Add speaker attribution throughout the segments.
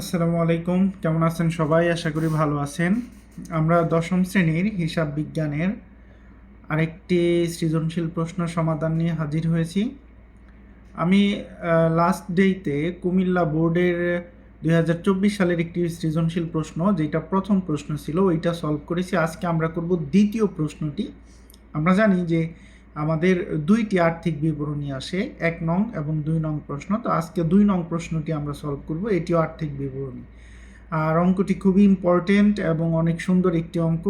Speaker 1: আসসালামু আলাইকুম। কেমন আছেন সবাই? আশা করি ভালো আছেন। আমরা দশম শ্রেণির হিসাব বিজ্ঞানের আরেকটি সৃজনশীল প্রশ্ন সমাধান নিয়ে হাজির হয়েছি। আমি লাস্ট ডেতে কুমিল্লা বোর্ডের দু হাজার চব্বিশ সালের একটি সৃজনশীল প্রশ্ন, যেটা প্রথম প্রশ্ন ছিল, ওইটা সলভ করেছি। আজকে আমরা করব দ্বিতীয় প্রশ্নটি। আমরা জানি যে আমাদের দুইটি আর্থিক বিবরণী আসে, এক নং এবং দুই নং প্রশ্ন। তো আজকে দুই নং প্রশ্নটি আমরা সলভ করব, এটিও আর্থিক বিবরণী। আর অঙ্কটি খুবই ইম্পর্টেন্ট এবং অনেক সুন্দর একটি অঙ্ক।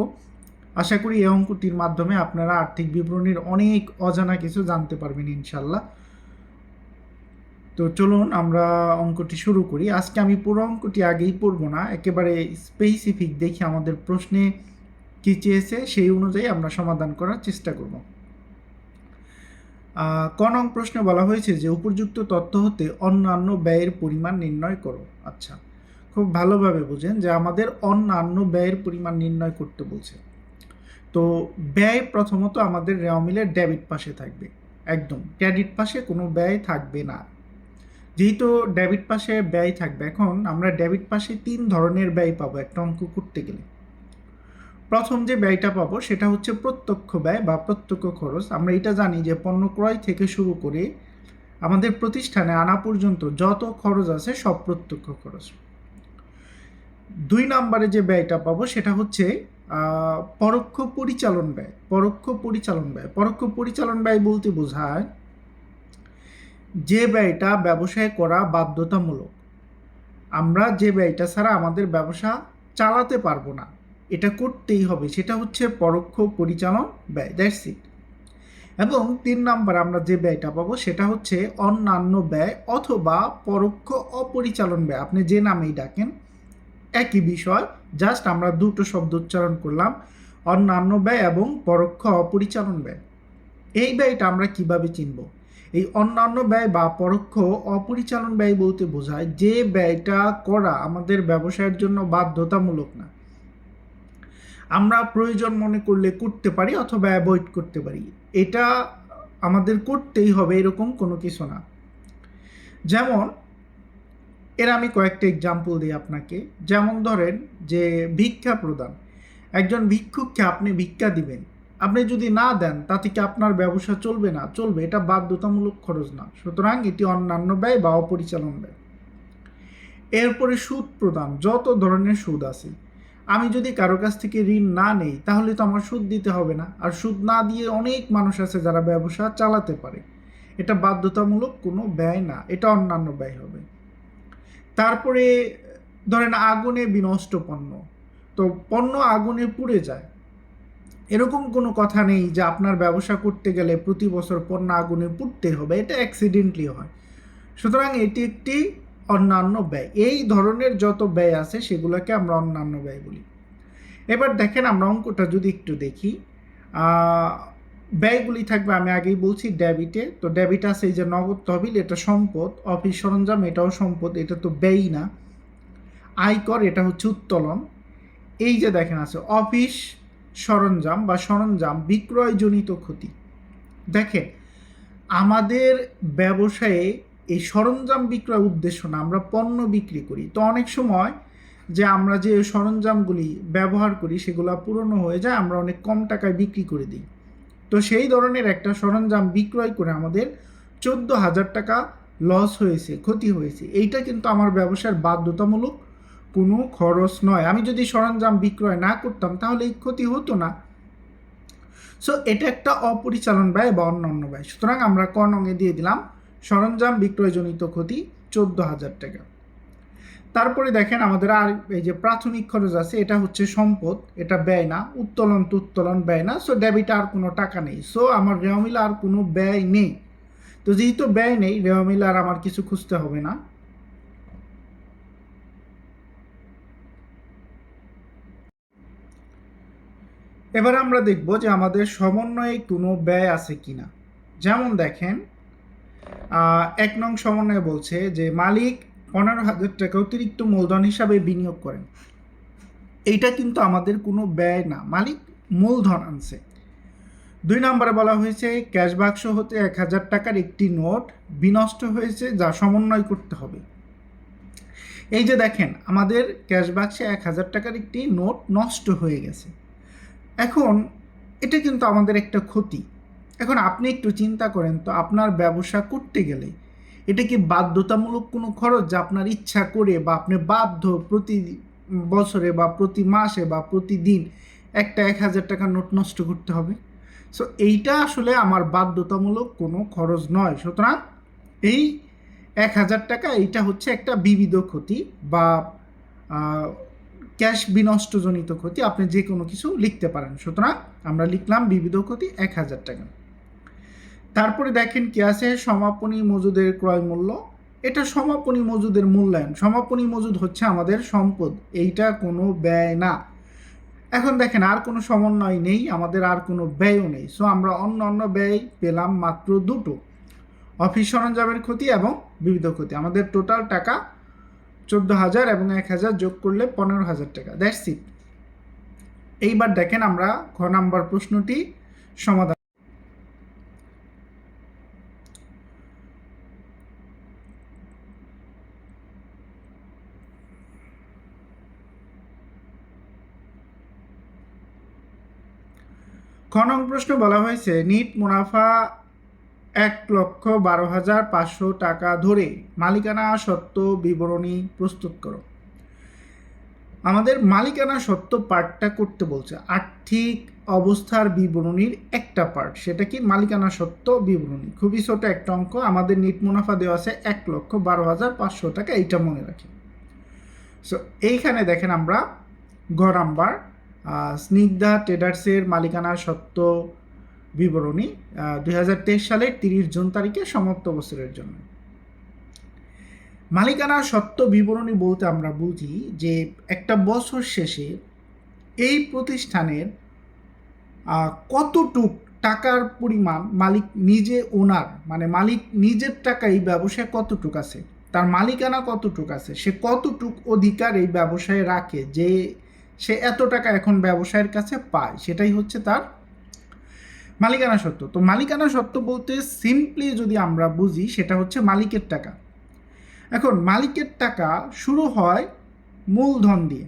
Speaker 1: আশা করি এই অঙ্কটির মাধ্যমে আপনারা আর্থিক বিবরণীর অনেক অজানা কিছু জানতে পারবেন ইনশাল্লাহ। তো চলুন আমরা অঙ্কটি শুরু করি। আজকে আমি পুরো অঙ্কটি আগেই পড়ব না, একেবারে স্পেসিফিক দেখি আমাদের প্রশ্নে কী চেয়েছে সেই অনুযায়ী আমরা সমাধান করার চেষ্টা করব। ক নং প্রশ্নে বলা হয়েছে যে, উপযুক্ত তথ্য হতে অন্যান্য ব্যয়ের পরিমাণ নির্ণয় করো। আচ্ছা খুব ভালোভাবে বুঝেন যে, আমাদের অন্যান্য ব্যয়ের পরিমাণ নির্ণয় করতে বলছে। তো, ব্যয় প্রথমত আমাদের রেওমিলের ডেবিট পাশে থাকবে, একদম। ক্রেডিট পাশে কোনো ব্যয় থাকবে না। যেহেতু ডেবিট পাশে ব্যয় থাকবে, এখন আমরা ডেবিট পাশে তিন ধরনের ব্যয় পাবো, একটা অঙ্ক করতে গেলে। প্রথম যে ব্যয়টা পাবো সেটা হচ্ছে প্রত্যক্ষ ব্যয় বা প্রত্যক্ষ খরচ। আমরা এটা জানি যে পণ্য ক্রয় থেকে শুরু করে আমাদের প্রতিষ্ঠানে আনা পর্যন্ত যত খরচ আছে সব প্রত্যক্ষ খরচ। দুই নম্বরে যে ব্যয়টা পাবো সেটা হচ্ছে পরোক্ষ পরিচালন ব্যয়, পরোক্ষ পরিচালন ব্যয়। পরোক্ষ পরিচালন ব্যয় বলতে বোঝায় যে ব্যয়টা ব্যবসায় করা বাধ্যতামূলক। আমরা যে ব্যয়টা ছাড়া আমাদের ব্যবসা চালাতে পারব না। এটা করতেই হবে, সেটা হচ্ছে পরোক্ষ পরিচালন ব্যয় দ্যাটস ইট এবং তিন নাম্বার আমরা যে ব্যয়টা পাবো সেটা হচ্ছে অন্যান্য ব্যয় অথবা পরোক্ষ অপরিচালন ব্যয়। আপনি যে নামেই ডাকেন, একই বিষয় জাস্ট আমরা দুটো শব্দ উচ্চারণ করলাম, অন্যান্য ব্যয় এবং পরোক্ষ অপরিচালন ব্যয়। এই ব্যয়টা আমরা কীভাবে চিনব? এই অন্যান্য ব্যয় বা পরোক্ষ অপরিচালন ব্যয় বলতে বোঝায় যে ব্যয়টা করা আমাদের ব্যবসায়ের জন্য বাধ্যতামূলক না। আমরা প্রয়োজন মনে করলে করতে পারি অথবা অ্যাভয়েড করতে পারি। এটা আমাদের করতেই হবে, এরকম কোনো কিছু না। যেমন, এর আমি কয়েকটা এক্সাম্পল দিই আপনাকে। যেমন ধরেন যে ভিক্ষা প্রদান। একজন ভিক্ষুককে আপনি ভিক্ষা দিবেন। আপনি যদি না দেন তা থেকে আপনার ব্যবসা চলবে না? চলবে, এটা বাধ্যতামূলক খরচ না। সুতরাং এটি অন্যান্য ব্যয় বা অপরিচালন ব্যয়। এরপরে সুদ প্রদান। যত ধরনের সুদ আছে। আমি যদি কারও কাছ থেকে ঋণ না নেই, তাহলে তো আমার সুদ দিতে হবে না। আর সুদ না দিয়ে অনেক মানুষ আছে যারা ব্যবসা চালাতে পারে। এটা বাধ্যতামূলক কোনো ব্যয় না, এটা অন্যান্য ব্যয় হবে। তারপরে ধরেন আগুনে বিনষ্ট পণ্য। তো পণ্য আগুনে পুড়ে যায়। এরকম কোনো কথা নেই যে আপনার ব্যবসা করতে গেলে প্রতি বছর পণ্য আগুনে পুড়তে হবে, এটা অ্যাক্সিডেন্টলি হয়। সুতরাং এটি একটি অন্যান্য ব্যয়। এই ধরনের যত ব্যয় আছে, সেগুলোকে আমরা অন্যান্য ব্যয় বলি। এবার দেখেন আমরা অঙ্কটা যদি একটু দেখি ব্যয়গুলি থাকবে, আমি আগেই বলছি ডেবিটে। তো ডেবিট আছে এই যে নগদ তহবিল, এটা সম্পদ। অফিস সরঞ্জাম, এটাও সম্পদ, এটা তো ব্যয়ই না। আয়কর, এটা হচ্ছে উত্তোলন। এই যে দেখেন আছে, অফিস সরঞ্জাম বা সরঞ্জাম বিক্রয়জনিত ক্ষতি। দেখেন, আমাদের ব্যবসায়ে এই সরঞ্জাম বিক্রয় উদ্দেশ্য না, আমরা পণ্য বিক্রি করি। তো অনেক সময় যে আমরা যে সরঞ্জামগুলি ব্যবহার করি, সেগুলো পুরনো হয়ে যায়, আমরা অনেক কম টাকায় বিক্রি করে দিই। তো সেই ধরনের একটা সরঞ্জাম বিক্রয় করে আমাদের চোদ্দ হাজার টাকা লস হয়েছে, ক্ষতি হয়েছে। এইটা কিন্তু আমার ব্যবসার বাধ্যতামূলক কোনো খরচ নয়। আমি যদি সরঞ্জাম বিক্রয় না করতাম, তাহলে এই ক্ষতি হতো না। সো এটা একটা অপরিচালন ব্যয় বা অন্যান্য ব্যয়। সুতরাং আমরা কর্ণঙে দিয়ে দিলাম সরঞ্জাম বিক্রয়জনিত ক্ষতি চোদ্দ হাজার টাকা। তারপরে দেখেন আমাদের আর এই যে প্রাথমিক খরচ আছে, এটা হচ্ছে সম্পদ, এটা ব্যয় না, উত্তোলন তো উত্তোলন ব্যয় না সো ডেবিট আর কোনো টাকা নেই। সো আমার রেওমিল আর কোনো ব্যয় নেই। তো যেহেতু ব্যয় নেই রেওমিল আর আমার কিছু খুঁজতে হবে না। এবার আমরা দেখব যে আমাদের সমন্বয়ে কোনো ব্যয় আছে কিনা। যেমন দেখেন এক নং সমন্বয়ে বলছে যে মালিক পনেরো হাজার টাকা অতিরিক্ত মূলধন হিসাবে বিনিয়োগ করেন। এইটা কিন্তু আমাদের কোনো ব্যয় না। মালিক মূলধন আনছে। দুই নম্বরে বলা হয়েছে, ক্যাশ বাক্স হতে এক হাজার টাকার একটি নোট বিনষ্ট হয়েছে যা সমন্বয় করতে হবে। এই যে দেখেন, আমাদের ক্যাশ বাক্সে এক হাজার টাকার একটি নোট নষ্ট হয়ে গেছে। এখন এটা কিন্তু আমাদের একটা ক্ষতি। এখন আপনি একটু চিন্তা করেন তো আপনার ব্যবসা করতে গেলে এটা কি বাধ্যতামূলক কোনো খরচ যা আপনার ইচ্ছা করে বা আপনি বাধ্য প্রতি বছরে বা প্রতি মাসে বা প্রতিদিন একটা এক হাজার টাকার নোট নষ্ট করতে হবে? সো এইটা আসলে আমার বাধ্যতামূলক কোনো খরচ নয়। সুতরাং এই এক হাজার টাকা, এইটা হচ্ছে একটা বিবিধ ক্ষতি বা ক্যাশ বিনষ্টজনিত ক্ষতি। আপনি যে কোনো কিছু লিখতে পারেন। সুতরাং আমরা লিখলাম বিবিধ ক্ষতি এক হাজার টাকা। তারপরে দেখেন কি আছে? সমাপনী মজুদের ক্রয় মূল্য। এটা সমাপনী মজুদের মূল্যায়ন। সমাপনী মজুদ হচ্ছে আমাদের সম্পদ। এইটা কোনো ব্যয় না। এখন দেখেন, আর কোনো সমন্বয় নেই, আমাদের আর কোনো ব্যয়ও নেই। সো আমরা অন্য অন্য ব্যয় পেলাম মাত্র দুটো। অফিস সরঞ্জামের ক্ষতি এবং বিবিধ ক্ষতি। আমাদের টোটাল টাকা চোদ্দ হাজার এবং এক হাজার যোগ করলে পনেরো হাজার টাকা। দ্যাটস ইট এইবার দেখেন আমরা খ নাম্বার প্রশ্নটি সমাধান খ নং প্রশ্ন বলা হয়েছে, নিট মুনাফা এক লক্ষ বারো হাজার পাঁচশো টাকা ধরে মালিকানা সত্ত্ব বিবরণী প্রস্তুত করো। আমাদের মালিকানা সত্ত্ব পার্টটা করতে বলছে, আর্থিক অবস্থার বিবরণীর একটা পার্ট, সেটা কি মালিকানা সত্ত্ব বিবরণী? খুবই ছোট একটা অঙ্ক, আমাদের নিট মুনাফা দেওয়া আছে এক লক্ষ বারো হাজার পাঁচশো টাকা, এইটা মনে রাখি। সো এইখানে দেখেন আমরা গ নাম্বার স্নিগ্ধা ট্রেডার্সের মালিকানা সত্ত্ব বিবরণী দুই হাজার তেইশ সালের তিরিশ জুন তারিখে সমাপ্ত বছরের জন্য। মালিকানা সত্ত্ব বিবরণী বলতে আমরা বুঝি যে একটা বছর শেষে এই প্রতিষ্ঠানের কতটুক টাকার পরিমাণ মালিক নিজে ওনার মানে মালিক নিজের টাকা এই ব্যবসায় কতটুক আছে, তার মালিকানা কতটুক আছে, সে কতটুক অধিকার এই ব্যবসায় রাখে, যে সে এত টাকা এখন ব্যবসায়ের কাছে পায়, সেটাই হচ্ছে তার মালিকানা সত্ত্ব তো মালিকানা সত্ত্ব বলতে সিম্পলি যদি আমরা বুঝি, সেটা হচ্ছে মালিকের টাকা। এখন মালিকের টাকা শুরু হয় মূলধন দিয়ে।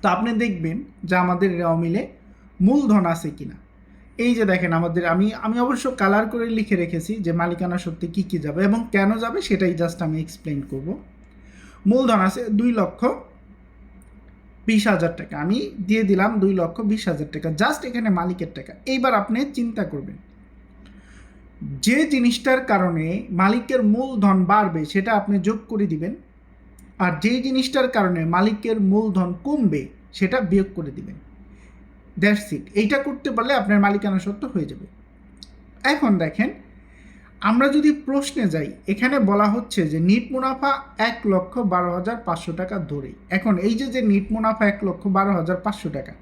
Speaker 1: তো আপনি দেখবেন যে আমাদের মিলে মূলধন আছে কিনা। এই যে দেখেন আমাদের, আমি আমি অবশ্য কালার করে লিখে রেখেছি যে মালিকানা সত্যি কী কী যাবে এবং কেন যাবে, সেটাই জাস্ট আমি এক্সপ্লেন করব। মূলধন আছে দুই লক্ষ বিশ হাজার টাকা। আমি দিয়ে দিলাম দুই লক্ষ বিশ হাজার টাকা। জাস্ট এখানে মালিকের টাকা। এইবার আপনি চিন্তা করবেন, যে জিনিসটার কারণে মালিকের মূলধন বাড়বে সেটা আপনি যোগ করে দিবেন, আর যেই জিনিসটার কারণে মালিকের মূলধন কমবে সেটা বিয়োগ করে দিবেন। That's it. এইটা করতে পারলে আপনার মালিকানা সত্য হয়ে যাবে। এখন দেখেন আমরা যদি প্রশ্নে যাই, এখানে বলা হচ্ছে যে নিট মুনাফা এক লক্ষ বারো হাজার পাঁচশো টাকা ধরে এখন এই যে যে নিট মুনাফা এক লক্ষ বারো হাজার পাঁচশো টাকা,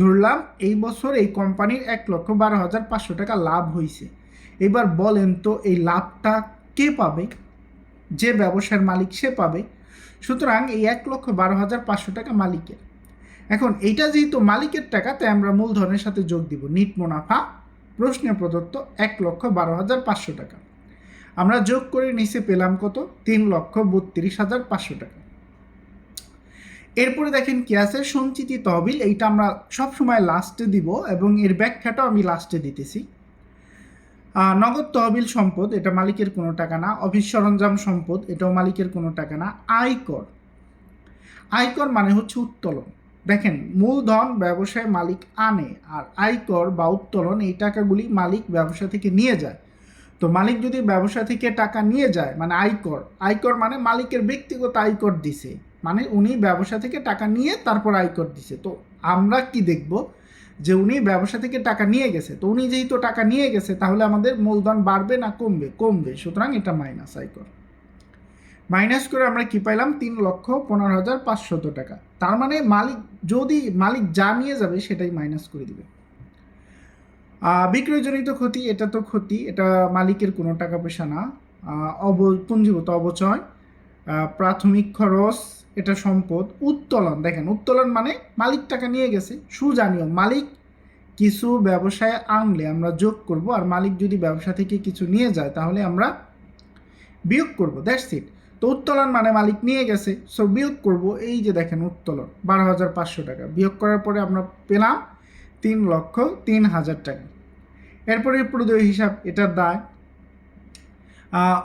Speaker 1: ধরলাম এই বছর এই কোম্পানির এক লক্ষ বারো হাজার পাঁচশো টাকা লাভ হয়েছে এবার বলেন তো এই লাভটা কে পাবে? যে ব্যবসার মালিক সে পাবে। সুতরাং এই এক লক্ষ বারো হাজার পাঁচশো টাকা মালিকের। এখন এইটা যেহেতু মালিকের টাকা, তাই আমরা মূলধনের সাথে যোগ দিব। নিট মুনাফা প্রশ্নে প্রদত্ত এক লক্ষ বারো হাজার পাঁচশো টাকা। আমরা যোগ করে নিচে পেলাম কত? তিন লক্ষ বত্রিশ হাজার পাঁচশো টাকা। এরপরে দেখেন কি আছে? সঞ্চিতি তহবিল, এইটা আমরা সব সময় লাস্টে দিব এবং এর ব্যাখ্যাটাও আমি লাস্টে দিতেছি। নগদ তহবিল সম্পদ, এটা মালিকের কোনো টাকা না। অফিস সরঞ্জাম সম্পদ, এটাও মালিকের কোনো টাকা না। আয়কর। আয়কর মানে হচ্ছে উত্তোলন। দেখেন মূলধন ব্যবসায় মালিক আনে আর আয়কর বা উত্তোলন এই টাকাগুলি মালিক ব্যবসা থেকে নিয়ে যায়। তো মালিক যদি ব্যবসা থেকে টাকা নিয়ে যায় মানে আয়কর আয়কর মানে মালিকের ব্যক্তিগত আয়কর দিছে মানে উনি ব্যবসা থেকে টাকা নিয়ে তারপর আয়কর দিছে। তো আমরা কি দেখব? যে উনি ব্যবসা থেকে টাকা নিয়ে গেছে, তো উনি যেহেতু টাকা নিয়ে গেছে, তাহলে আমাদের মূলধন বাড়বে না কমবে? কমবে, সুতরাং এটা মাইনাস আয়কর। মাইনাস করে আমরা কি পাইলাম? তিন লক্ষ পনেরো হাজার পাঁচশত টাকা। তার মানে মালিক যদি মালিক যা নিয়ে যাবে সেটাই মাইনাস করে দিবে। বিক্রয়জনিত ক্ষতি, এটা তো ক্ষতি, এটা মালিকের কোনো টাকা পয়সা না। অব, পুঞ্জীভূত অবচয় প্রাথমিক খরচ, এটা সম্পদ, উত্তোলন। দেখেন, উত্তোলন মানে মালিক টাকা নিয়ে গেছে, সুজানীয় মালিক কিছু ব্যবসায় আনলে আমরা যোগ করব, আর মালিক যদি ব্যবসা থেকে কিছু নিয়ে যায়, তাহলে আমরা বিয়োগ করব। That's it. তো উত্তোলন মানে মালিক নিয়ে গেছে। সো বিয়োগ করব এই যে দেখেন উত্তোলন, বারো হাজার পাঁচশো টাকা। বিয়োগ করার পরে আমরা পেলাম তিন লক্ষ তিন হাজার টাকা। এরপরে প্রদেয় হিসাব এটার দায়।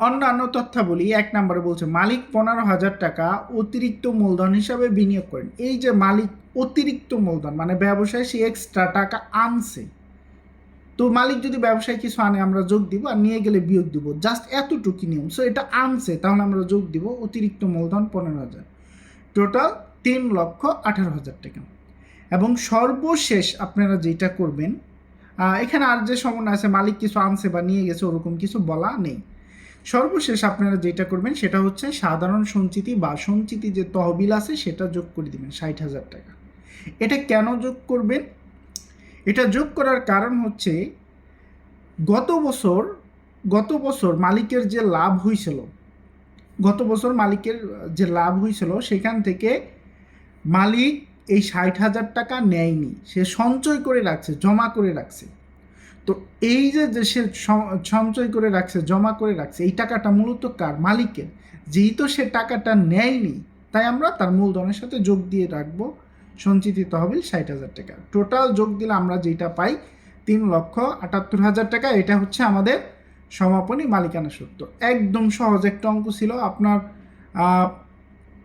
Speaker 1: অন্যান্য তথ্যাবলী, এক নম্বরে বলছে, মালিক পনেরো হাজার টাকা অতিরিক্ত মূলধন হিসাবে বিনিয়োগ করেন। এই যে মালিক অতিরিক্ত মূলধন মানে ব্যবসায় সে এক্সট্রা টাকা আনছে। তো মালিক যদি ব্যবসায় কিছু আনে, আমরা যোগ দিব আর নিয়ে গেলে বিয়োগ দিব। জাস্ট এতটুকু নিয়ম। সো এটা আনছে, তাহলে আমরা যোগ দিব অতিরিক্ত মূলধন পনেরো হাজার। টোটাল তিন লক্ষ আঠারো হাজার টাকা। এবং সর্বশেষ আপনারা যেটা করবেন এখানে আর যে সমন্বয় আছে, মালিক কিছু আনছে বা নিয়ে গেছে, ওরকম কিছু বলা নেই। সর্বশেষ আপনারা যেটা করবেন, সেটা হচ্ছে সাধারণ সঞ্চিতি বা সঞ্চিতি যে তহবিল আছে, সেটা যোগ করে দিবেন ষাট হাজার টাকা। এটা কেন যোগ করবেন? এটা যোগ করার কারণ হচ্ছে গত বছর গত বছর মালিকের যে লাভ হয়েছিল গত বছর মালিকের যে লাভ হয়েছিল সেখান থেকে মালিক এই ষাট হাজার টাকা নেয়নি। সে সঞ্চয় করে রাখছে, জমা করে রাখছে। তো এই যে যে সে সঞ্চয় করে রাখছে, জমা করে রাখছে, এই টাকাটা মূলত কার? মালিকের। যেহেতু সে টাকাটা নেয়নি, তাই আমরা তার মূলধনের সাথে যোগ দিয়ে রাখব। সঞ্চিত তহবিল ষাট হাজার টাকা। টোটাল যোগ দিলে আমরা যেটা পাই তিন লক্ষ আটাত্তর হাজার টাকা। এটা হচ্ছে আমাদের সমাপনী মালিকানা সত্য একদম সহজ একটা অঙ্ক ছিল। আপনার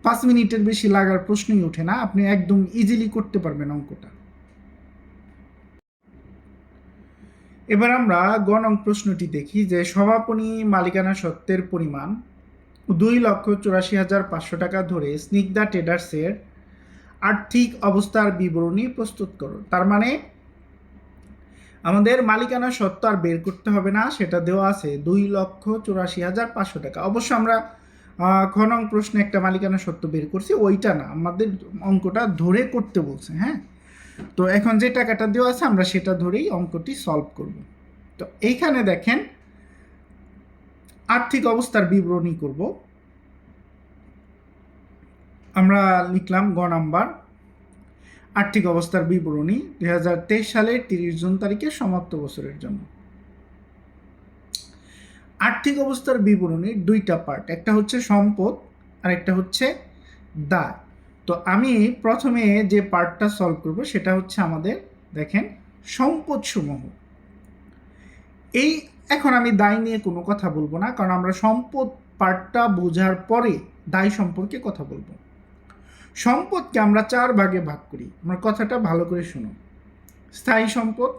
Speaker 1: পাঁচ মিনিটের বেশি লাগার প্রশ্নই ওঠে না। আপনি একদম ইজিলি করতে পারবেন অঙ্কটা। এবার আমরা গণং প্রশ্নটি দেখি যে সমাপনী মালিকানা সত্ত্বের পরিমাণ দুই লক্ষ চুরাশি হাজার পাঁচশো টাকা ধরে স্নিগ্ধা ট্রেডার্সের আর্থিক অবস্থার বিবরণী প্রস্তুত করো। তার মানে আমাদের মালিকানা সত্ত্ব আর বের করতে হবে না সেটা দেওয়া আছে দুই লক্ষ চুরাশি হাজার পাঁচশো টাকা। অবশ্য আমরা আহ, খ নং প্রশ্নে একটা মালিকানা সত্ত্ব বের করছি ওইটা না আমাদের অঙ্কটা ধরে করতে বলছে হ্যাঁ? তো এখন যে টাকাটা দেওয়া আছে আমরা সেটা ধরেই অঙ্কটি সলভ করব। তো এইখানে দেখেন আর্থিক অবস্থার বিবরণী করব। আমরা লিখলাম গ নাম্বার। আর্থিক অবস্থার বিবরণী দুই হাজার তেইশ সালের তিরিশ জুন তারিখে সমাপ্ত বছরের জন্য। আর্থিক অবস্থার বিবরণীর দুইটা পার্ট একটা হচ্ছে সম্পদ আর একটা হচ্ছে দায়। তো আমি প্রথমে যে পার্টটা সলভ করব সেটা হচ্ছে আমাদের, দেখেন সম্পদ সমূহ এই এখন আমি দায় নিয়ে কোনো কথা বলব না, কারণ আমরা সম্পদ পার্টটা বোঝার পরে দায় সম্পর্কে কথা বলব। সম্পদকে আমরা চার ভাগে ভাগ করি। আমার কথাটা ভালো করে শুনো। স্থায়ী সম্পদ,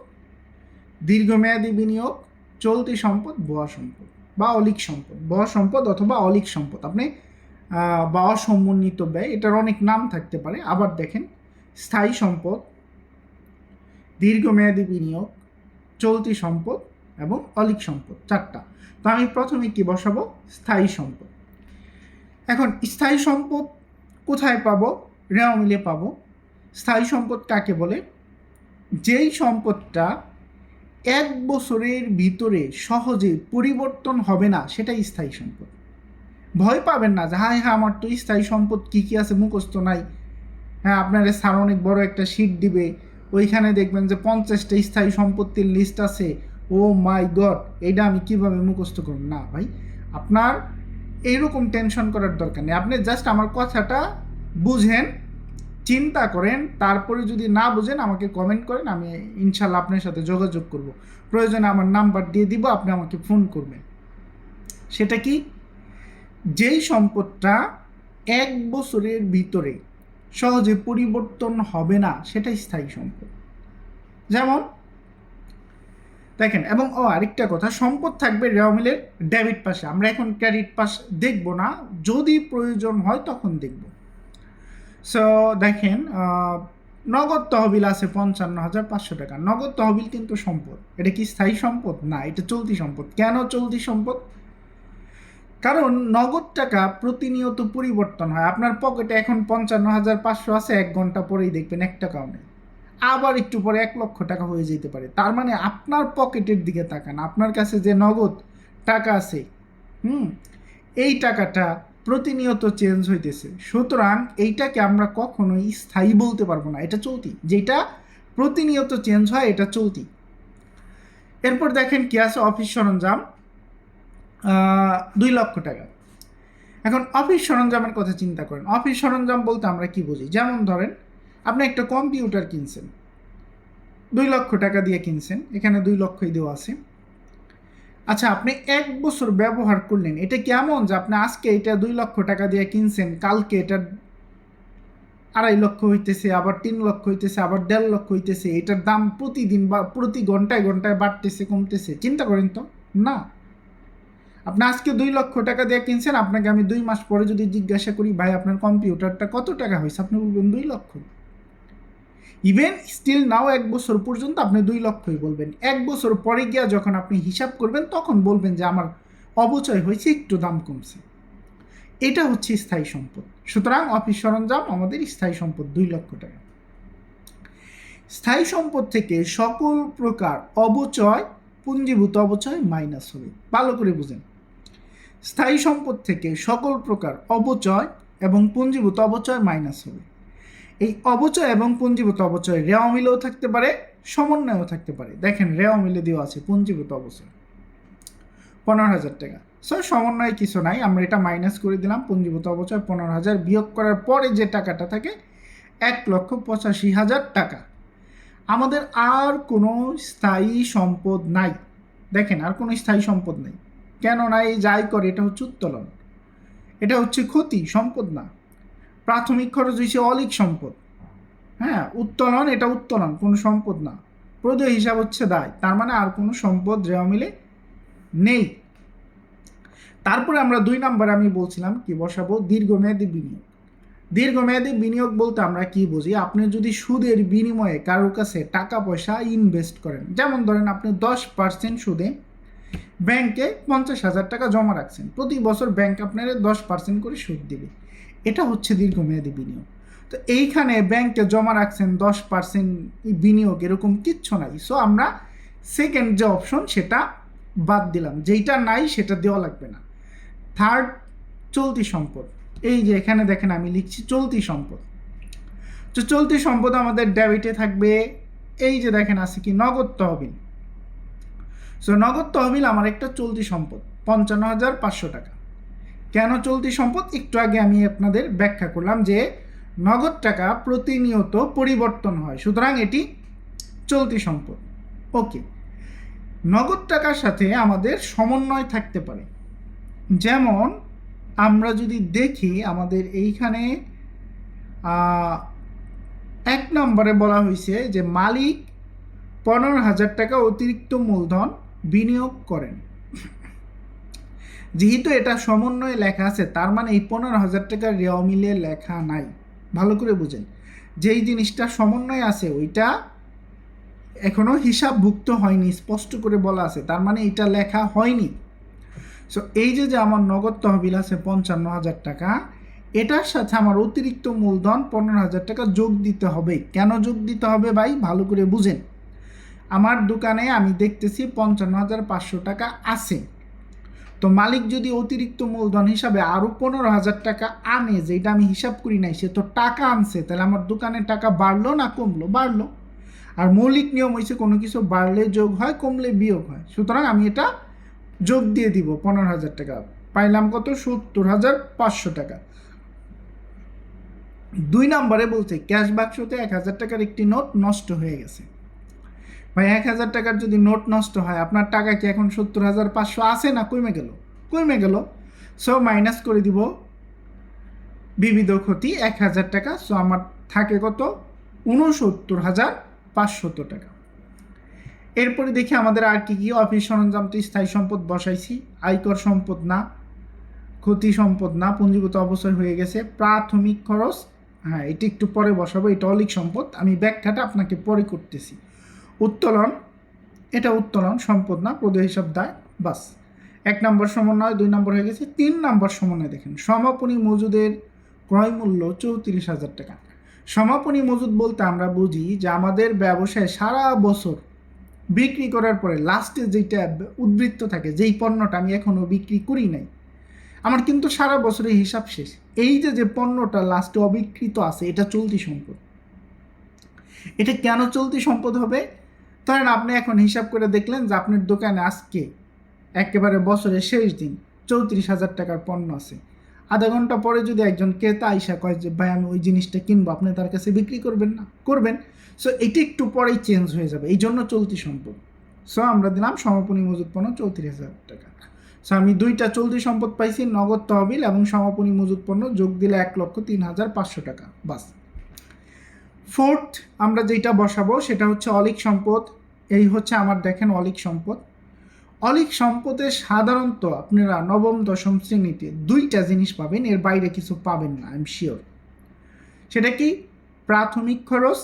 Speaker 1: দীর্ঘমেয়াদী বিনিয়োগ, চলতি সম্পদ বোয়া সম্পদ বা অলিক সম্পদ। বোয়া সম্পদ অথবা অলিক সম্পদ। আপনি বা অসমন্বিত ব্যয়, এটার অনেক নাম থাকতে পারে। আবার দেখেন, স্থায়ী সম্পদ, দীর্ঘমেয়াদী বিনিয়োগ, চলতি সম্পদ এবং অলিক সম্পদ চারটা। তো আমি প্রথমে কি বসাবো? স্থায়ী সম্পদ। এখন, স্থায়ী সম্পদ কোথায় পাবো? রেওয়া মিলে পাবো। স্থায়ী সম্পদ কাকে বলে? যেই সম্পদটা এক বছরের ভিতরে সহজে পরিবর্তন হবে না, সেটাই স্থায়ী সম্পদ। ভয় পাবেন না যে হ্যাঁ হ্যাঁ আমার তো স্থায়ী সম্পদ কী কী আছে, মুখস্থ নাই। হ্যাঁ আপনার স্যার অনেক বড় একটা শিট দিবে। ওইখানে দেখবেন যে পঞ্চাশটা স্থায়ী সম্পত্তির লিস্ট আছে। ও মাই গড এইটা আমি কীভাবে মুখস্থ করব? না ভাই, আপনার এইরকম টেনশন করার দরকার নেই। আপনি জাস্ট আমার কথাটা বুঝেন, চিন্তা করেন, তারপরে যদি না বুঝেন, আমাকে কমেন্ট করেন, আমি ইনশাল্লাহ আপনার সাথে যোগাযোগ করব। প্রয়োজনে আমার নাম্বার দিয়ে দিব, আপনি আমাকে ফোন করবেন। সেটা কি? যেই সম্পদটা এক বছরের ভিতরে সহজে পরিবর্তন হবে না, সেটাই স্থায়ী সম্পদ। যেমন দেখেন, এবং ও আরেকটা কথা, সম্পদ থাকবে রেওয়ামিলের ডেবিট পাশে। আমরা এখন ক্রেডিট পাশ দেখব না, যদি প্রয়োজন হয় তখন দেখব। সো দেখেন নগদ তহবিল আছে পঞ্চান্ন হাজার পাঁচশো টাকা। নগদ তহবিল কিন্তু সম্পদ। এটা কি স্থায়ী সম্পদ? না, এটা চলতি সম্পদ। কেন চলতি সম্পদ? কারণ নগদ টাকা প্রতিনিয়ত পরিবর্তন হয়। আপনার পকেটে এখন পঞ্চান্ন হাজার পাঁচশো আছে, এক ঘণ্টা পরেই দেখবেন এক টাকাও নেই আবার একটু পরে এক লক্ষ টাকা হয়ে যেতে পারে। তার মানে আপনার পকেটের দিকে তাকান। আপনার কাছে যে নগদ টাকা আছে, হুম, এই টাকাটা প্রতিনিয়ত চেঞ্জ হইতেছে। সুতরাং এইটাকে আমরা কখনোই স্থায়ী বলতে পারব না। এটা চলতি। যেটা প্রতিনিয়ত চেঞ্জ হয়, এটা চলতি। এরপর দেখেন কি আছে অফিস সরঞ্জাম দুই লক্ষ টাকা। এখন অফিস সরঞ্জামের কথা চিন্তা করেন। অফিস সরঞ্জাম বলতে আমরা কি বুঝি? যেমন ধরেন আপনি একটা কম্পিউটার কিনছেন, দুই লক্ষ টাকা দিয়ে কিনছেন, এখানে দুই লক্ষই দেওয়া আছে। আচ্ছা আপনি এক বছর ব্যবহার করলেন, এটা কেমন যে আপনি আজকে এটা দুই লক্ষ টাকা দিয়ে কিনছেন, কালকে এটা আড়াই লক্ষ হইতেছে, আবার তিন লক্ষ হইতেছে, আবার দেড় লক্ষ হইতেছে, এটার দাম প্রতিদিন বা প্রতি ঘন্টায় ঘন্টায় বাড়তেছে, কমতেছে, চিন্তা করেন তো, না। আপনি আজকে দুই লক্ষ টাকা দিয়ে কিনছেন, আপনাকে আমি দুই মাস পরে যদি জিজ্ঞাসা করি, ভাই, আপনার কম্পিউটারটা কত টাকা হয়েছে আপনি বলবেন দুই লক্ষ। ইভেন স্টিল নাও এক বছর পর্যন্ত আপনি দুই লক্ষই বলবেন। এক বছর পরে গিয়া যখন আপনি হিসাব করবেন, তখন বলবেন যে আমার অবচয় হয়েছে, একটু দাম কমছে। এটা হচ্ছে স্থায়ী সম্পদ। সুতরাং অফিস সরঞ্জাম আমাদের স্থায়ী সম্পদ দুই লক্ষ টাকা। স্থায়ী সম্পদ থেকে সকল প্রকার অবচয় পুঞ্জীভূত অবচয় মাইনাস হবে। ভালো করে বুঝেন। স্থায়ী সম্পদ থেকে সকল প্রকার অবচয় এবং পুঞ্জীভূত অবচয় মাইনাস হবে। এই অবচয় এবং পুঞ্জীভূত অবচয় রেওয়া মিলেও থাকতে পারে, সমন্বয়ও থাকতে পারে। দেখেন, রেওয়া মিলে দেওয়া আছে, পুঞ্জীভূত অবচয়। পনেরো হাজার টাকা। সো সমন্বয় কিছু নাই, আমরা এটা মাইনাস করে দিলাম, পুঞ্জীভূত অবচয় পনেরো হাজার, বিয়োগ করার পরে যে টাকাটা থাকে, এক লক্ষ পঁচাশি হাজার টাকা। আমাদের আর কোনো স্থায়ী সম্পদ নাই। দেখেন, আর কোনো স্থায়ী সম্পদ নেই। কেন নাই? যাই করে, এটা হচ্ছে উত্তোলন। এটা হচ্ছে ক্ষতি, সম্পদ না। প্রাথমিক খরচ হয়েছে অলিক সম্পদ। হ্যাঁ উত্তোলন এটা উত্তোলন, কোনো সম্পদ না। প্রদেয় হিসাব হচ্ছে দায়, তার মানে আর কোনো সম্পদ রেওয়া মিলে নেই। তারপরে আমরা দুই নম্বরে আমি বলছিলাম কি বসাবো, দীর্ঘমেয়াদী বিনিয়োগ। দীর্ঘমেয়াদী বিনিয়োগ বলতে আমরা কি বুঝি? আপনি যদি সুদের বিনিময়ে কারোর কাছে টাকা পয়সা ইনভেস্ট করেন, যেমন ধরেন আপনি দশ পার্সেন্ট সুদে ব্যাংকে পঞ্চাশ হাজার টাকা জমা রাখছেন, প্রতি বছর ব্যাংক আপনার দশ পার্সেন্ট করে সুদ দিবে। এটা হচ্ছে দীর্ঘমেয়াদী বিনিয়োগ। তো এইখানে ব্যাংকে জমা রাখছেন দশ পার্সেন্ট বিনিয়োগ এরকম কিচ্ছু নাই। সো আমরা সেকেন্ড যে অপশন সেটা বাদ দিলাম। যেইটা নাই সেটা দেওয়া লাগবে না। থার্ড চলতি সম্পদ। এই যে এখানে দেখেন আমি লিখছি চলতি সম্পদ। তো চলতি সম্পদ আমাদের ডেবিটে থাকবে। এই যে দেখেন আছে কি নগদ তহবিল। সো নগদ তহবিল আমার একটা চলতি সম্পদ। পঞ্চান্ন হাজার পাঁচশো টাকা। কেন চলতি সম্পদ? একটু আগে আমি আপনাদের ব্যাখ্যা করলাম যে নগদ টাকা প্রতিনিয়ত পরিবর্তন হয়, সুতরাং এটি চলতি সম্পদ। ওকে। নগদ টাকার সাথে আমাদের সমন্বয় থাকতে পারে। যেমন আমরা যদি দেখি আমাদের এইখানে এক নম্বরে বলা হয়েছে যে মালিক পনেরো হাজার টাকা অতিরিক্ত মূলধন বিনিয়োগ করেন। যেহেতু এটা সমন্বয়ে লেখা আছে, তার মানে এই পনেরো হাজার টাকার রেওয়া মিলে লেখা নাই। ভালো করে বুঝেন। যেই জিনিসটা সমন্বয় আছে, ওইটা এখনও হিসাবভুক্ত হয়নি, স্পষ্ট করে বলা আছে। তার মানে এটা লেখা হয়নি। সো এই যে যে আমার নগদ তহবিল আছে পঞ্চান্ন হাজার টাকা, এটার সাথে আমার অতিরিক্ত মূলধন পনেরো হাজার টাকা যোগ দিতে হবে। কেন যোগ দিতে হবে ভাই? ভালো করে বুঝেন। আমার দোকানে আমি দেখতেছি পঞ্চান্ন হাজার পাঁচশো টাকা আছে। তো মালিক যদি অতিরিক্ত মূলধন হিসাবে আরও পনেরো হাজার টাকা আনে যেটা আমি হিসাব করি নাই, সে তো টাকা আনছে, তাহলে আমার দোকানে টাকা বাড়লো না কমলো? বাড়লো। আর মৌলিক নিয়ম হয়েছে কোনো কিছু বাড়লে যোগ হয়, কমলে বিয়োগ হয়। সুতরাং আমি এটা যোগ দিয়ে দিব, পনেরো হাজার টাকা। পাইলাম কত? সত্তর হাজার পাঁচশো টাকা। দুই নম্বরে বলছে, ক্যাশ বাক্সতে এক হাজার টাকার একটি নোট নষ্ট হয়ে গেছে। ভাই, এক হাজার টাকার যদি নোট নষ্ট হয়, আপনার টাকা কি এখন সত্তর হাজার, পাঁচশো আছে না? কমে গেল? কমে গেল? সো মাইনাস করে দিব। বিবিধ ক্ষতি এক হাজার টাকা। সো আমার থাকে কত? উনসত্তর হাজার পাঁচশত টাকা। এরপরে দেখি আমাদের আর কি কি অফিস সরঞ্জাম তো স্থায়ী সম্পদ বসাইছি। আয়কর সম্পদ না, ক্ষতি সম্পদ না, পুঞ্জীভূত অবসর হয়ে গেছে। প্রাথমিক খরচ হ্যাঁ এটি একটু পরে বসাবো। এটা অলিক সম্পদ। আমি ব্যাখ্যাটা আপনাকে পরে করতেছি। উত্তোলন, এটা উত্তোলন, সম্পদ না, প্রদেয় হিসাব দায়, বাস। এক নম্বর সমন্বয়, দুই নম্বর হয়ে গেছে, তিন নম্বর সমন্বয় দেখেন। সমাপনী মজুদের ক্রয় মূল্য চৌত্রিশ হাজার টাকা। সমাপনী মজুদ বলতে আমরা বুঝি যে আমাদের ব্যবসায় সারা বছর বিক্রি করার পরে লাস্টে যেটা উদ্বৃত্ত থাকে, যেই পণ্যটা আমি এখনও বিক্রি করি নাই, আমার কিন্তু সারা বছরের হিসাব শেষ। এই যে যে পণ্যটা লাস্টে অবিকৃত আছে, এটা চলতি সম্পদ। এটা কেন চলতি সম্পদ হবে? ধরেন আপনি এখন হিসাব করে দেখলেন যে আপনার দোকানে আজকে একেবারে বছরের শেষ দিন, চৌত্রিশ হাজার টাকার পণ্য আছে। আধা ঘণ্টা পরে যদি একজন ক্রেতা আইসা কয় যে, ভাই, আমি ওই জিনিসটা কিনবো, আপনি তার কাছে বিক্রি করবেন না? করবেন। সো এটা একটু পরেই চেঞ্জ হয়ে যাবে। এই জন্য চলতি সম্পদ। সো আমরা দিলাম সমাপনী মজুত পণ্য চৌত্রিশ হাজার টাকা। সো আমি দুইটা চলতি সম্পদ পাইছি, নগদ তহবিল এবং সমাপনী মজুত পণ্য যোগ দিলে এক লক্ষ তিন হাজার পাঁচশো টাকা। বাস। ফোর্থ আমরা যেটা বসাবো সেটা হচ্ছে অলিক সম্পদ। এই হচ্ছে আমার দেখেন অলিক সম্পদ। অলিক সম্পদে সাধারণত আপনারা নবম, দশম শ্রেণীতে দুইটা জিনিস পাবেন, এর বাইরে কিছু পাবেন না আই এম শিওর সেটা কি? প্রাথমিক খরচ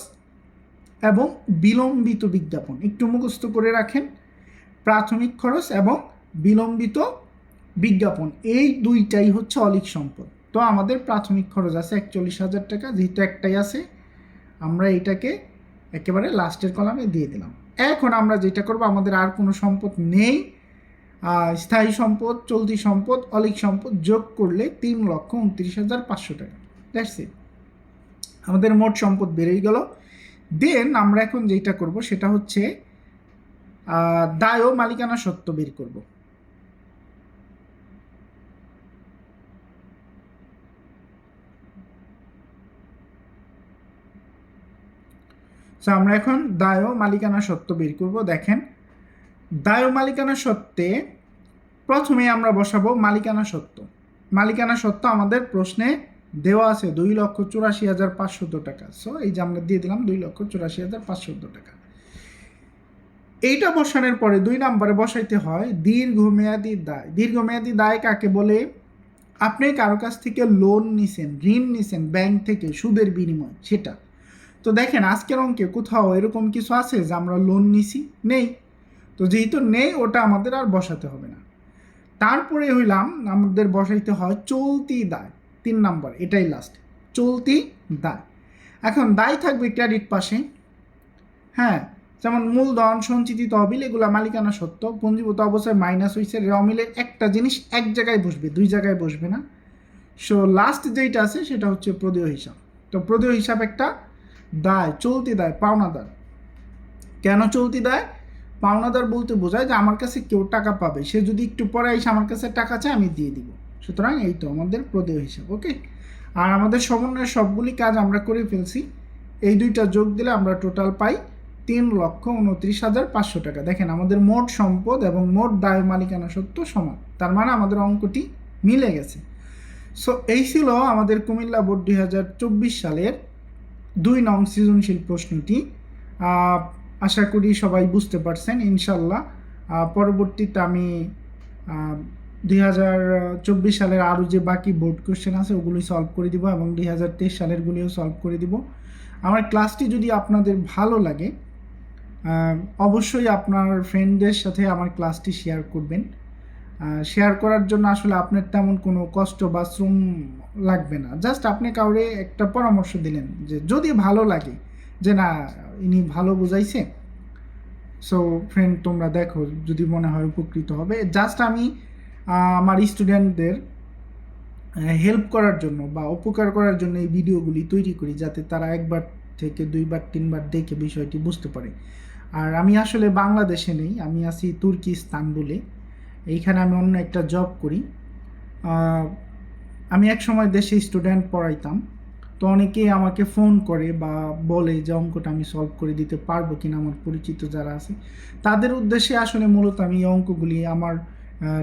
Speaker 1: এবং বিলম্বিত বিজ্ঞাপন। একটু মুখস্থ করে রাখেন। প্রাথমিক খরচ এবং বিলম্বিত বিজ্ঞাপন। এই দুইটাই হচ্ছে অলিক সম্পদ। তো আমাদের প্রাথমিক খরচ আছে একচল্লিশ হাজার টাকা, যেহেতু একটাই আছে। আমরা এটাকে একেবারে লাস্টের কলামে দিয়ে দিলাম। এখন আমরা যেটা করব, আমাদের আর কোনো সম্পদ নেই। স্থায়ী সম্পদ, চলতি সম্পদ অলিক সম্পদ যোগ করলে তিন লক্ষ উনত্রিশ হাজার পাঁচশো টাকা। ইট আমাদের মোট সম্পদ বেড়েই গেল। দেন আমরা এখন যেটা করব, সেটা হচ্ছে দায় ও মালিকানা সত্ত্ব বের করব। সো আমরা এখন দায় মালিকানা সত্ত্ব বের করব, দেখেন। দায় মালিকানা সত্ত্বে প্রথমে আমরা বসাবো মালিকানা সত্ত্ব। মালিকানা সত্ত্ব আমাদের প্রশ্নে দেওয়া আছে দুই লক্ষ চুরাশি হাজার পাঁচশত টাকা। সো এই যে আমরা দিয়ে দিলাম দুই লক্ষ চুরাশি হাজার পাঁচশত টাকা। এইটা বসানোর পরে দুই নম্বরে বসাইতে হয় দীর্ঘমেয়াদী দায়। দীর্ঘমেয়াদী দায় কাকে বলে? আপনি কারও কাছ থেকে লোন নিছেন, ঋণ নিছেন ব্যাংক থেকে, সুদের বিনিময়, সেটা। তো দেখেন, আজকের অঙ্কে কোথাও এরকম কিছু আছে যে আমরা লোন নিছি? নেই। তো যেহেতু নেই, ওটা আমাদের আর বসাতে হবে না। তারপরে হইলাম, আমাদের বসাইতে হয় চলতি দায়। তিন নাম্বার, এটাই লাস্ট চলতি দায়। এখন দায় থাকবে ক্রেডিট পাশে। হ্যাঁ যেমন মূলধন, সঞ্চিতি, তহবিল, এগুলা মালিকানা সত্য। পঞ্জীভূত অবস্থায় মাইনাস হয়েছে রমিলের একটা জিনিস এক জায়গায় বসবে, দুই জায়গায় বসবে না। সো লাস্ট যেইটা আছে, সেটা হচ্ছে প্রদেয় হিসাব। তো প্রদেয় হিসাব একটা দায়, চলতি দায়, পাওনাদার। কেন চলতি দায়? পাওনাদার বলতে বোঝায় যে আমার কাছে কেউ টাকা পাবে। সে যদি একটু পরে এসে আমার কাছে টাকা চায়, আমি দিয়ে দিব। সুতরাং এই তো আমাদের প্রদেয় হিসাব, ওকে? আর আমাদের সমন্বয়ের সবগুলি কাজ আমরা করে ফেলছি। এই দুইটা যোগ দিলে আমরা টোটাল পাই তিন লক্ষ উনত্রিশ হাজার পাঁচশো টাকা। দেখেন, আমাদের মোট সম্পদ এবং মোট দায় মালিকানা সত্য সমান। তার মানে আমাদের অঙ্কটি মিলে গেছে। সো এই ছিল আমাদের কুমিল্লা বোর্ড দুই হাজার চব্বিশ সালের দুই নং সৃজনশীল প্রশ্নটি। আশা করি সবাই বুঝতে পারছেন, ইনশাল্লাহ। পরবর্তীতে আমি দুই হাজার চব্বিশ সালের আরও যে বাকি বোর্ড কোশ্চেন আছে ওগুলি সলভ করে দিব এবং দুই হাজার তেইশ সালেরগুলিও সলভ করে দিব। আমার ক্লাসটি যদি আপনাদের ভালো লাগে অবশ্যই আপনার ফ্রেন্ডদের সাথে আমার ক্লাসটি শেয়ার করবেন। শেয়ার করার জন্য আসলে আপনার তেমন কোনো কষ্ট বা শ্রম লাগবে না। জাস্ট আপনি কাউরে একটা পরামর্শ দিলেন যে যদি ভালো লাগে, যে না, ইনি ভালো বুঝাইছে সো ফ্রেন্ড তোমরা দেখো, যদি মনে হয় উপকৃত হবে। জাস্ট আমি আমার স্টুডেন্টদের হেল্প করার জন্য বা উপকার করার জন্য এই ভিডিওগুলি তৈরি করি, যাতে তারা একবার থেকে দুইবার, তিনবার দেখে বিষয়টি বুঝতে পারে। আর আমি আসলে বাংলাদেশে নেই, আমি আছি তুর্কি ইস্তানবুলে এইখানে আমি অন্য একটা জব করি। আমি এক সময় দেশে স্টুডেন্ট পড়াইতাম, তো অনেকেই আমাকে ফোন করে বা বলে যে, অঙ্কটা আমি সলভ করে দিতে পারব কিনা? আমার পরিচিত যারা আছে, তাদের উদ্দেশ্যে আসলে মূলত আমি এই অঙ্কগুলি আমার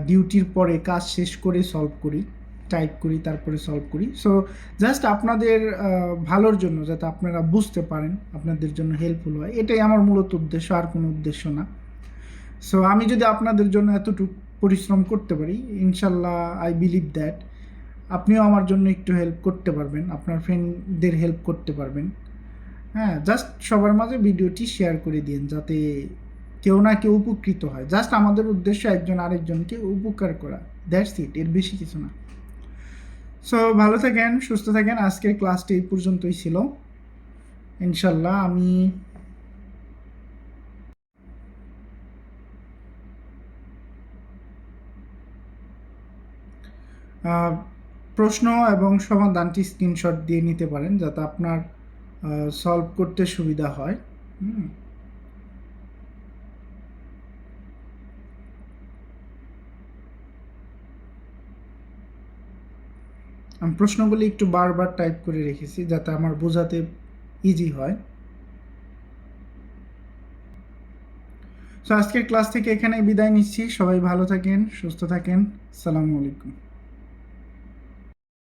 Speaker 1: ডিউটির পরে কাজ শেষ করে সলভ করি টাইপ করি, তারপরে সলভ করি। সো জাস্ট আপনাদের ভালোর জন্য যাতে আপনারা বুঝতে পারেন, আপনাদের জন্য হেল্পফুল হয়, এটাই আমার মূলত উদ্দেশ্য, আর কোনো উদ্দেশ্য না। সো আমি যদি আপনাদের জন্য এতটুকু পরিশ্রম করতে পারি, ইনশাল্লাহ আই বিলিভ দ্যাট আপনিও আমার জন্য একটু হেল্প করতে পারবেন আপনার ফ্রেন্ডদের হেল্প করতে পারবেন। হ্যাঁ জাস্ট সবার মাঝে ভিডিওটি শেয়ার করে দিন যাতে কেউ না কেউ উপকৃত হয়। জাস্ট আমাদের উদ্দেশ্য একজন আরেকজনকে উপকার করা দ্যাটস ইট এর বেশি কিছু না। সো ভালো থাকেন সুস্থ থাকেন আজকের ক্লাসটি এই পর্যন্তই ছিল। ইনশাল্লাহ আমি আহ, প্রশ্ন এবং সমাধানটি স্ক্রিনশট দিয়ে নিতে পারেন যাতে আপনার সলভ করতে সুবিধা হয়। হুম। আমি প্রশ্নগুলি একটু বারবার টাইপ করে রেখেছি যাতে আমার বোঝাতে ইজি হয়। সো আজকের ক্লাস থেকে এখানেই বিদায় নিচ্ছি। সবাই ভালো থাকেন, সুস্থ থাকেন। সালামু আলাইকুম।